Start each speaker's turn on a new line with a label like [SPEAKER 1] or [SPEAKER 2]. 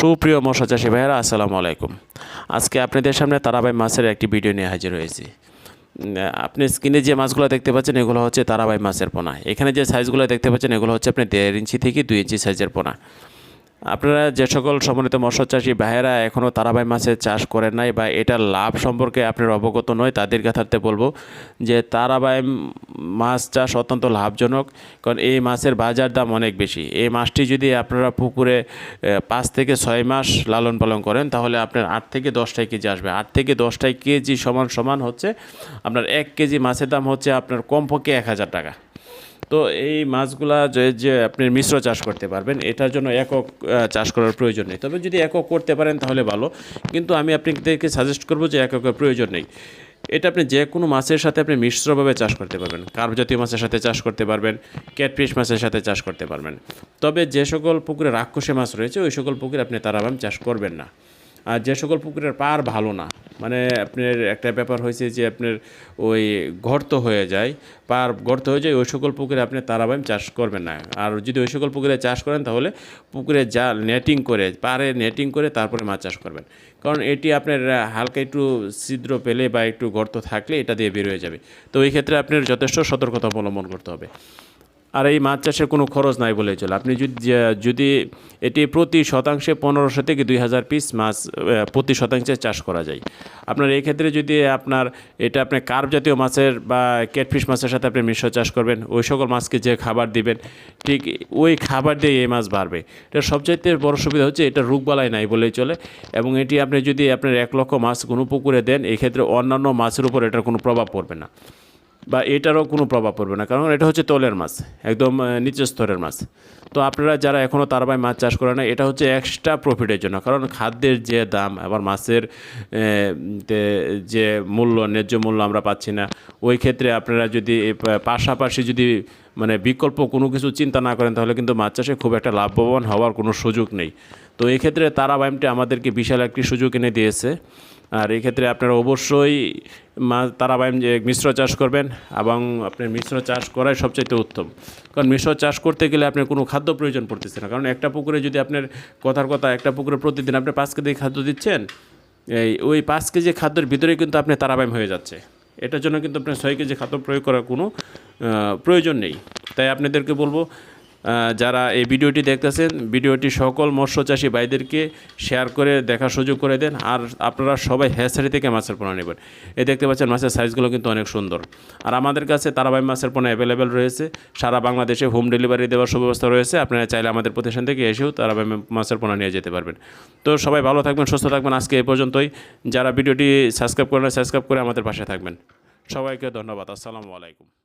[SPEAKER 1] সুপ্রিয় মশা চাষি ভাইয়েরা, আসসালামু আলাইকুম। আজকে আপনাদের সামনে তারাবাই মাছের একটি ভিডিও নিয়ে হাজির হয়েছি। আপনি স্ক্রিনে যে মাছগুলো দেখতে পাচ্ছেন, এগুলো হচ্ছে তারাবাই মাছের পোনা। এখানে যে সাইজগুলো দেখতে পাচ্ছেন, এগুলো হচ্ছে আপনি দেড় ইঞ্চি থেকে দুই ইঞ্চি সাইজের পোনা। আপনারা যে সকল সম্মানিত মৎস্য চাষি ভাইয়েরা এখনও তারাবাই মাছের চাষ করেন নাই বা এটার লাভ সম্পর্কে আপনার অবগত নয় তাদের কথাতে বলব যে তারাবাই মাছ চাষ অত্যন্ত লাভজনক, কারণ এই মাছের বাজার দাম অনেক বেশি। এই মাছটি যদি আপনারা পুকুরে পাঁচ থেকে ছয় মাস লালন পালন করেন, তাহলে আপনার আট থেকে দশটাই কেজি আসবে। আট থেকে দশটাই কেজি সমান সমান হচ্ছে আপনার এক কেজি মাছের দাম হচ্ছে আপনার কমপক্ষে এক হাজার টাকা। তো এই মাছগুলা যে যে আপনি মিশ্র চাষ করতে পারবেন, এটার জন্য একক চাষ করার প্রয়োজন নেই। তবে যদি একক করতে পারেন তাহলে ভালো। কিন্তু আমি আপনাদেরকে সাজেস্ট করব যে এককের প্রয়োজন নেই। এটা আপনি যে কোনো মাছের সাথে আপনি মিশ্রভাবে চাষ করতে পারবেন। কার্প জাতীয় মাছের সাথে চাষ করতে পারবেন, ক্যাটফিশ মাছের সাথে চাষ করতে পারবেন। তবে যে সকল পুকুরে রাক্ষসে মাছ রয়েছে, ওই সকল পুকুরে আপনি তারাবাম চাষ করবেন না। আর যে সকল পুকুরের পার ভালো না মানে আপনার একটা ব্যাপার হয়েছে যে আপনার ওই গর্ত হয়ে যায়, পার গর্ত হয়ে যায়, ওই সকল পুকুরে আপনি তারাবাইম চাষ করবেন না। আর যদি ওই সকল পুকুরে চাষ করেন তাহলে পুকুরে জাল নেটিং করে, পারে নেটিং করে তারপরে মাছ চাষ করবেন। কারণ এটি আপনার হালকা একটু ছিদ্র পেলে বা একটু গর্ত থাকলে এটা দিয়ে বের হয়ে যাবে। তো এই ক্ষেত্রে আপনার যথেষ্ট সতর্কতা অবলম্বন করতে হবে। আর এই মাছ চাষের কোনো খরচ নাই বলেই চলে। আপনি যদি যদি এটি প্রতি শতাংশে পনেরোশো থেকে দুই হাজার পিস মাছ প্রতি শতাংশে চাষ করা যায়। আপনার এই ক্ষেত্রে যদি আপনার, এটা আপনি কার্প জাতীয় মাছের বা ক্যাটফিশ মাছের সাথে আপনি মিশ্র চাষ করবেন, ওই সকল মাছকে যে খাবার দিবেন, ঠিক ওই খাবার দিয়ে এই মাছ বাড়বে। এটা সবচাইতে বড় সুবিধা হচ্ছে এটা রোগবালাই নাই বলেই চলে। এবং এটি আপনি যদি আপনার এক লক্ষ মাছ কোনো পুকুরে দেন এই ক্ষেত্রে অন্যান্য মাছের উপর এটার কোনো প্রভাব পড়বে না। বা এটারও কোনো প্রভাব পড়বে না। কারণ এটা হচ্ছে তলের মাছ, একদম নিচের স্তরের মাছ। তো আপনারা যারা এখনও তারাবাই মাছ চাষ করে না, এটা হচ্ছে এক্সট্রা প্রফিটের জন্য। কারণ খাদ্যের যে দাম আবার মাছের যে মূল্য, ন্যায্য মূল্য আমরা পাচ্ছি না, ওই ক্ষেত্রে আপনারা যদি পাশাপাশি যদি মানে বিকল্প কোনো কিছু চিন্তা না করেন, তাহলে কিন্তু মাছ চাষে খুব একটা লাভবান হওয়ার কোনো সুযোগ নেই। তো এই ক্ষেত্রে তারাবাইমটি আমাদেরকে বিশাল একটি সুযোগ এনে দিয়েছে। আর এই ক্ষেত্রে আপনারা অবশ্যই মাছ তারাবাইম যে মিশ্র চাষ করবেন এবং আপনি মিশ্র চাষ করাই সবচেয়ে উত্তম। কারণ মিশ্র চাষ করতে গেলে আপনার কোনো খাদ্য প্রয়োজন পড়তেছে না। কারণ একটা পুকুরে যদি আপনার কথার কথা একটা পুকুরে প্রতিদিন আপনি পাঁচ কেজি খাদ্য দিচ্ছেন, এই ওই পাঁচ কেজি খাদ্যের ভিতরে কিন্তু আপনি তারাবাইম হয়ে যাচ্ছে। এটার জন্য কিন্তু আপনার ছয় কেজি খাদ্য প্রয়োগ করার কোনো প্রয়োজন নেই। তাই আপনাদেরকে বলব যারা এই ভিডিওটি দেখতেছেন, ভিডিওটি সকল মৎস্য চাষি ভাইদেরকে শেয়ার করে দেখার সুযোগ করে দেন। আর আপনারা সবাই হ্যাসারি থেকে মাছের পোনা নেবেন। এই দেখতে পাচ্ছেন মাছের সাইজগুলো কিন্তু অনেক সুন্দর। আর আমাদের কাছে তারাবাই মাছের পোনা অ্যাভেলেবেল রয়েছে। সারা বাংলাদেশে হোম ডেলিভারি দেওয়ার সুব্যবস্থা রয়েছে। আপনারা চাইলে আমাদের প্রতিষ্ঠান থেকে এসেও তারাবাই মাছের পোনা নিয়ে যেতে পারবেন। তো সবাই ভালো থাকবেন, সুস্থ থাকবেন আজকে এই পর্যন্তই। যারা ভিডিওটি সাবস্ক্রাইব করেন সাবস্ক্রাইব করে আমাদের পাশে থাকবেন। সবাইকে ধন্যবাদ। আসসালামু আলাইকুম।